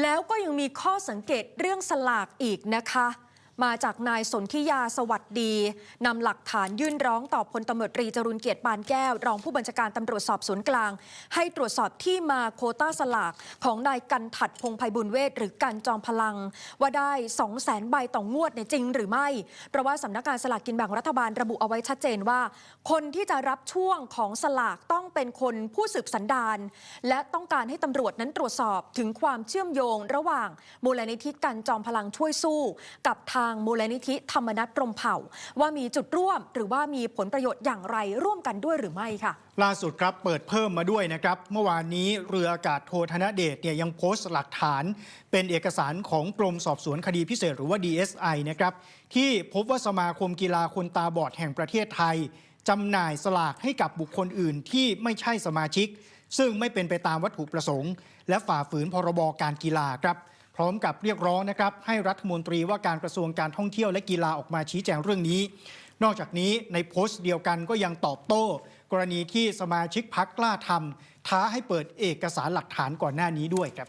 แล้วก็ยังมีข้อสังเกตเรื่องสลากอีกนะคะ มาจากนายสนธิยาสวัสดีนำหลักฐานยื่นร้องต่อพลตำรวจตรีจรุนเกียรติปานแก้ว รองผู้บัญชาการตำรวจสอบสวนกลาง ให้ตรวจสอบที่มาโคต้าสลากของนายกันถัดพงไพบุญเวทหรือกันจอมพลัง ว่าได้ 2 0 0แสนใบต่องวดเนี่ยจริงหรือไม่ เพราะว่าสำนักงานสลากกินแบ่งรัฐบาลระบุเอาไว้ชัดเจนว่า คนที่จะรับช่วงของสลากต้อง เป็นคนผู้สืบสันดานและต้องการให้ตำรวจนั้นตรวจสอบถึงความเชื่อมโยง ระหว่างมูลนิธิกันจอมพลังช่วยสู้ กับทางมูลนิธิธรรมนัตพรมเผ่า ว่ามีจุดร่วมหรือว่ามีผลประโยชน์อย่างไรร่วมกันด้วยหรือไม่ค่ะ ล่าสุดครับเปิดเพิ่มมาด้วยนะครับ เมื่อวานนี้เรืออากาศโทธนเดชเนี่ยยังโพสต์หลักฐาน เป็นเอกสารของกรมสอบสวนคดีพิเศษหรือว่า DSI นะครับที่พบว่าสมาคมกีฬาคนตาบอดแห่งประเทศไทย จำหน่ายสลากให้กับบุคคลอื่นที่ไม่ใช่สมาชิก ซึ่งไม่เป็นไปตามวัตถุประสงค์ และฝ่าฝืนพรบการกีฬาครับ พร้อมกับเรียกร้องนะครับให้รัฐมนตรีว่าการกระทรวงการท่องเที่ยวและกีฬาออกมาชี้แจงเรื่องนี้ นอกจากนี้ในโพสต์เดียวกันก็ยังตอบโต้ กรณีที่สมาชิกพักกล้าทำท้าให้เปิดเอกสารหลักฐานก่อนหน้านี้ด้วยครับ